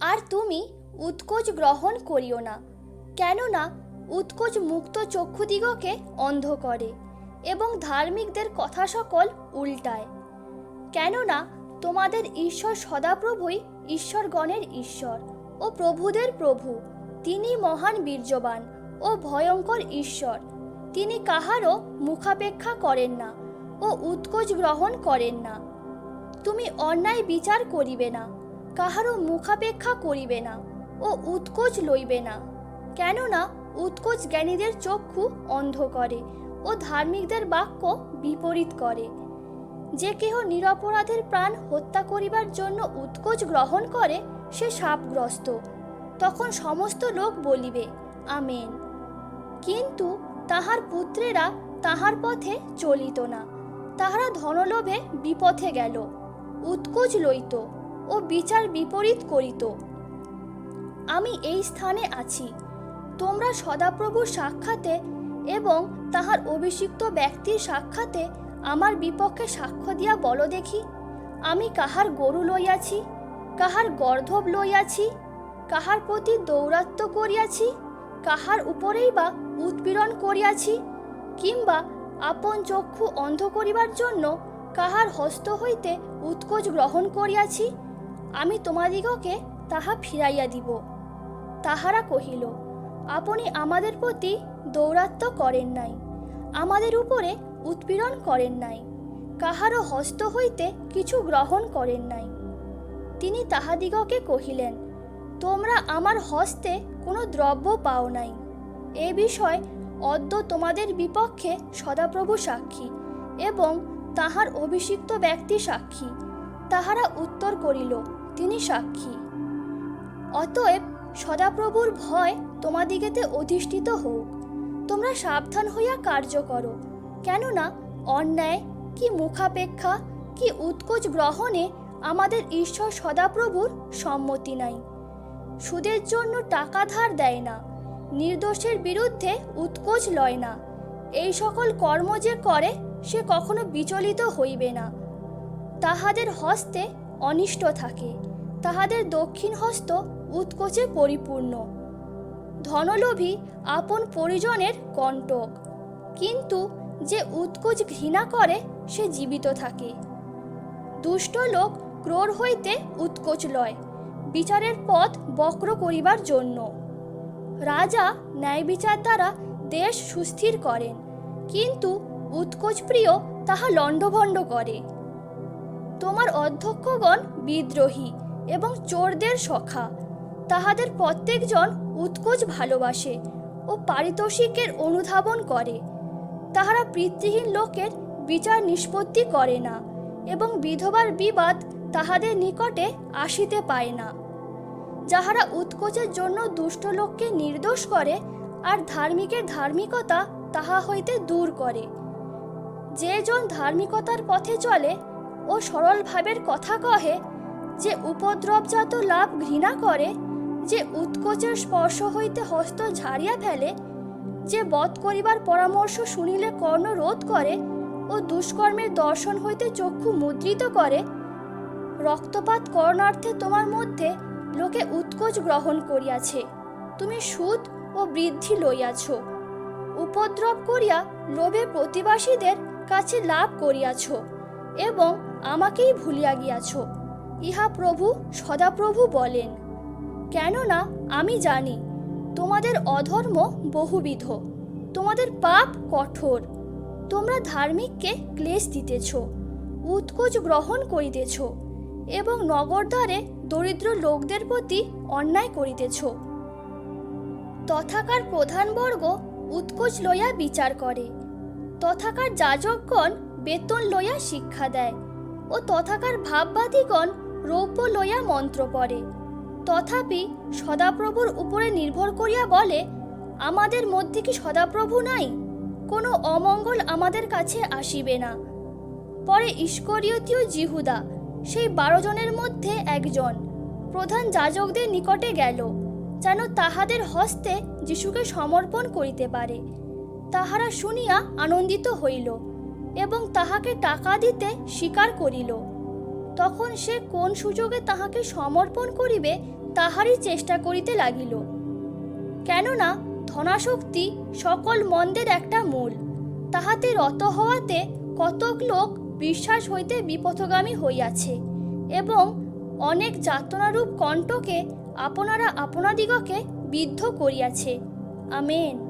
আর তুমি উৎকোচ গ্রহণ করিও না, কেননা উৎকোচ মুক্ত চক্ষুদিগকে অন্ধ করে এবং ধার্মিকদের কথা সকল উল্টায়। কেননা তোমাদের ঈশ্বর সদাপ্রভুই ঈশ্বরগণের ঈশ্বর ও প্রভুদের প্রভু, তিনি মহান বীর্যবান ও ভয়ঙ্কর ঈশ্বর, তিনি কাহারও মুখাপেক্ষা করেন না ও উৎকোচ গ্রহণ করেন না। তুমি অন্যায় বিচার করিবে না। কাহারও মুখাপেক্ষা করিবে না ও উৎকোচ লইবে না। কেননা উৎকোচ জ্ঞানীদের চক্ষু অন্ধ করে ও ধার্মিকদের বাক্য বিপরীত করে। যে কেহ নিরপরাধের প্রাণ হত্যা করিবার জন্য উৎকোচ গ্রহণ করে, সে সাপগ্রস্ত। তখন সমস্ত লোক বলিবে, আমেন। কিন্তু তাহার পুত্রেরা তাহার পথে চলিত না। তাহারা ধনলোভে বিপথে গেল। উৎকোচ লইত। ও বিচার বিপরীত করিত। আমি এই স্থানে আছি। তোমরা সদাপ্রভুর সাক্ষাতে এবং তাহার অভিষিক্ত ব্যক্তির সাক্ষাতে আমার বিপক্ষে সাক্ষ্য দিয়া বলো দেখি। আমি কাহার গরু লইয়াছি, কাহার গর্ধব লইয়াছি, কাহার প্রতি দৌরাত্ম করিয়াছি, কাহার উপরেই বা উৎপীড়ন করিয়াছি, কিংবা আপন চক্ষু অন্ধ করিবার জন্য কাহার হস্ত হইতে উৎকোচ গ্রহণ করিয়াছি আমি তোমাদিগকে তাহা ফিরাইয়া দিব। তাহারা কহিল, আপনি আমাদের প্রতি দৌরাত্ম করেন নাই, আমাদের উপরে উৎপীড়ন করেন নাই, কাহারও হস্ত হইতে কিছু গ্রহণ করেন নাই। তিনি তাহাদিগকে কহিলেন, তোমরা আমার হস্তে কোনো দ্রব্য পাও নাই। এ বিষয় অদ্য তোমাদের বিপক্ষে সদাপ্রভু সাক্ষী এবং তাহার অভিষিক্ত ব্যক্তি সাক্ষী। তাহারা উত্তর করিল তিনি সাক্ষী। অতএব সদাপ্রভুর ভয় তোমাদিগেতে অধিষ্ঠিত হোক। তোমরা সাবধান হইয়া কার্য করো, কেননা অন্যায় কি মুখাপেক্ষা, কি উৎকোচ গ্রহণে আমাদের ঈশ্বর সদাপ্রভুর সম্মতি নাই। সুদের জন্য টাকা ধার দেয় না, নির্দোষের বিরুদ্ধে উৎকোচ লয় না। এই সকল কর্ম যে করে, সে কখনো বিচলিত হইবে না। তাহাদের হস্তে অনিষ্ট থাকে। তাহাদের দক্ষিণ হস্ত উৎকোচে পরিপূর্ণ। ধনলোভী আপন পরিজনের কণ্টক। কিন্তু যে উৎকোচ ঘৃণা করে, সে জীবিত থাকে। দুষ্ট লোক ক্রোর হইতে উৎকোচ লয়। বিচারের পথ বক্র করিবার জন্য। রাজা ন্যায় বিচার দ্বারা দেশ সুস্থির করেন। কিন্তু উৎকোচ প্রিয় তাহা লণ্ডভণ্ড করে। তোমার অধ্যক্ষগণ বিদ্রোহী এবং চোরদের সখা। তাহাদের প্রত্যেকজন উৎকোচ ভালোবাসে ও পারিতোষিকের অনুধাবন করে। তাহারা পিতৃহীন লোকের বিচার নিষ্পত্তি করে না এবং বিধবার বিবাদ তাহাদের নিকটে আসিতে পায় না। যাহারা উৎকোচের জন্য দুষ্ট লোককে নির্দোষ করে আর ধার্মিকের ধার্মিকতা তাহা হইতে দূর করে। যে জন ধার্মিকতার পথে চলে ও সরল ভাবের কথা কহে যে উপদ্রবজাত লাভ ঘৃণা করে, যে উৎকোচের স্পর্শ হইতে হস্ত ঝাড়িয়া ফেলে, যে বধ করিবার পরামর্শ শুনিলে কর্ণ রোধ করে ও দুষ্কর্মের দর্শন হইতে চক্ষু মুদ্রিত করে, রক্তপাত করণার্থে তোমার মধ্যে লোকে উৎকোচ গ্রহণ করিয়াছে। তুমি সুদ ও বৃদ্ধি লইয়াছ। উপদ্রব করিয়া লোভে প্রতিবাসীদের কাছে লাভ করিয়াছ এবং আমাকেই ভুলিয়া গিয়াছ। ইহা প্রভু সদাপ্রভু বলেন। কেননা আমি জানি, তোমাদের অধর্ম বহুবিধ, তোমাদের পাপ কঠোর। তোমরা ধার্মিককে ক্লেশ দিতেছ, উৎকোচ গ্রহণ করিতেছ এবং নগরদ্বারে দরিদ্র লোকদের প্রতি অন্যায় করিতেছ। তথাকার প্রধানবর্গ উৎকোচ লইয়া বিচার করে, তথাকার যাজকগণ বেতন লইয়া শিক্ষা দেয়। ও তথাকার ভাববাদীগণ রৌপ্য লইয়া মন্ত্র পড়ে। তথাপি সদাপ্রভুর উপরে নির্ভর করিয়া বলে, আমাদের মধ্যে কি সদাপ্রভু নাই? কোনো অমঙ্গল আমাদের কাছে আসিবে না। পরে ঈশ্বরীয়তীয় জিহুদা, সেই বারো জনের মধ্যে একজন, প্রধান যাজকদের নিকটে গেল, যেন তাহাদের হস্তে যিশুকে সমর্পণ করিতে পারে। তাহারা শুনিয়া আনন্দিত হইল। এবং তাহাকে টাকা দিতে স্বীকার করিল। তখন সে কোন সুযোগে তাহাকে সমর্পণ করিবে, তাহারই চেষ্টা করিতে লাগিল। কেননা ধনাশক্তি সকল মন্দের একটা মূল। তাহাতে রত হওয়াতে কতক লোক বিশ্বাস হইতে বিপথগামী হইয়াছে এবং অনেক যাতনারূপ কণ্ঠকে আপনারা আপনাদিগকে বিদ্ধ করিয়াছে। আমেন।